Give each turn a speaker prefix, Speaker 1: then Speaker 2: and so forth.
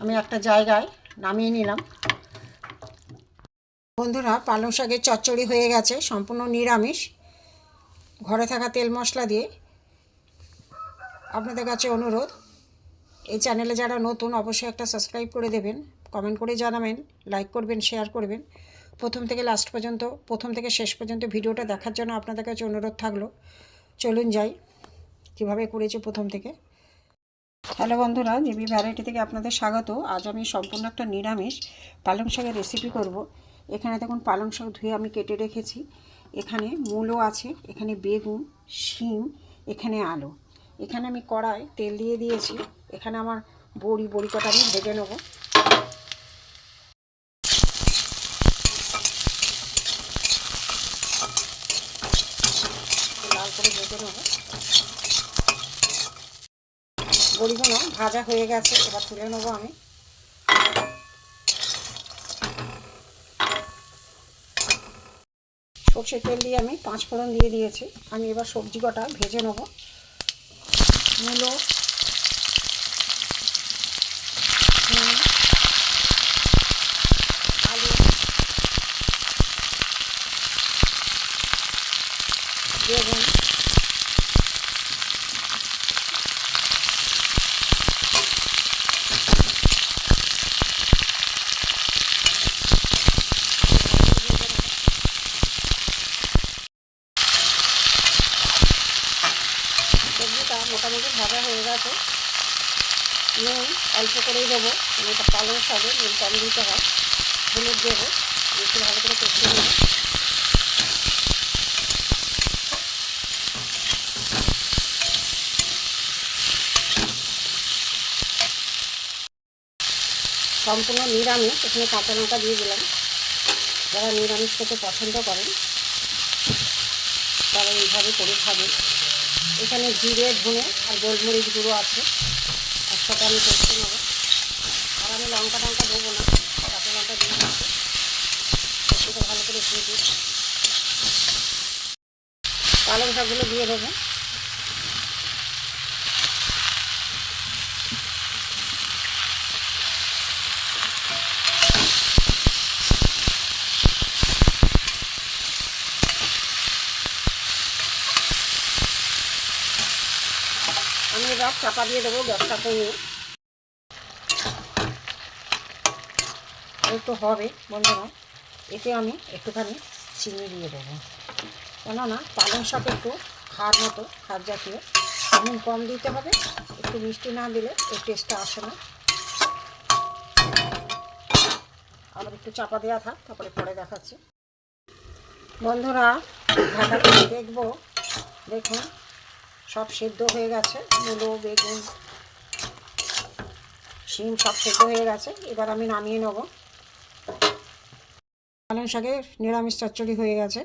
Speaker 1: আমি একটা জায়গায় নামিয়ে নিলাম। বন্ধুরা, পালং শাকের চচ্চড়ি হয়ে গেছে, সম্পূর্ণ নিরামিষ। ঘরে থাকা তেল মশলা দিয়ে আপনাদের কাছে অনুরোধ, এই চ্যানেলে যারা নতুন, অবশ্যই একটা সাবস্ক্রাইব করে দেবেন, কমেন্ট করে জানাবেন, লাইক করবেন, শেয়ার করবেন। প্রথম থেকে লাস্ট পর্যন্ত, প্রথম থেকে শেষ পর্যন্ত ভিডিওটা দেখার জন্য আপনাদের কাছে অনুরোধ থাকল। চলুন যাই, কীভাবে করেছি প্রথম থেকে। হ্যালো বন্ধুরা জিবি ভ্যারাইটি থেকে আপনাদের স্বাগত। আজ আমি সম্পূর্ণ একটা নিরামিষ পালং শাকের রেসিপি করব। এখানে দেখুন, পালং শাক ধুয়ে আমি কেটে রেখেছি। এখানে মূলো আছে, এখানে বেগুন, শিম, এখানে আলু। এখানে আমি কড়াই তেল দিয়ে দিয়েছি। এখানে আমার বড়ি বড়ি কটা আমি ভেজে নেব। লাল করে ভেজে নেব। বড়িগুলো ভাজা হয়ে গেছে, এবার তুলে নেব আমি। সর্ষের তেল দিয়ে আমি পাঁচ ফোড়ন দিয়ে দিয়েছি। আমি এবার সবজি কটা ভেজে নেব। মূলো, আলু, বেগুন মোটামুটি ভাজা হয়ে গেছে। নুন অল্প করেই দেবো। মানে এটা পালং শাকে নুন কম দিতে হয়। হলুদ দেবো। একটু ভালো করে কষতে দেবো সম্পূর্ণ নিরামিষ। এখানে কাঁচা লঙ্কা দিয়ে দিলাম। যারা নিরামিষ খেতে পছন্দ করেন, তারা এইভাবে করে খাবেন। এখানে জিরে, ধুনে আর গোলমরিচ গুঁড়ো আছে। একসাথে আমি করতে নেব। আর আমি লঙ্কা টঙ্কা দেবো না, কাঁচা লঙ্কা দিয়ে দিচ্ছি। সেটা ভালো করে ভেজে পালং শাকগুলো দিয়ে দেবো। আমি এবার চাপা দিয়ে দেবো গ্যাসটা কমিয়ে। একটু হবে বন্ধুরা। এতে আমি একটুখানি চিনি দিয়ে দেবো। কেননা পালং শাক একটু খার মতো, খার জাতীয়। নুন কম দিতে হবে, একটু মিষ্টি না দিলে এই টেস্টটা আসে না। আবার একটু চাপা দেওয়া থাক, তারপরে পরে দেখাচ্ছি। বন্ধুরা, ঢাকা দেখব, দেখুন সব সেদ্ধ হয়ে গেছে, মুলো, বেগুন, শিম সব সেদ্ধ হয়ে গেছে। এবার আমি নামিয়ে নেব। পালং শাকের নিরামিষ চচ্চড়ি হয়ে গেছে।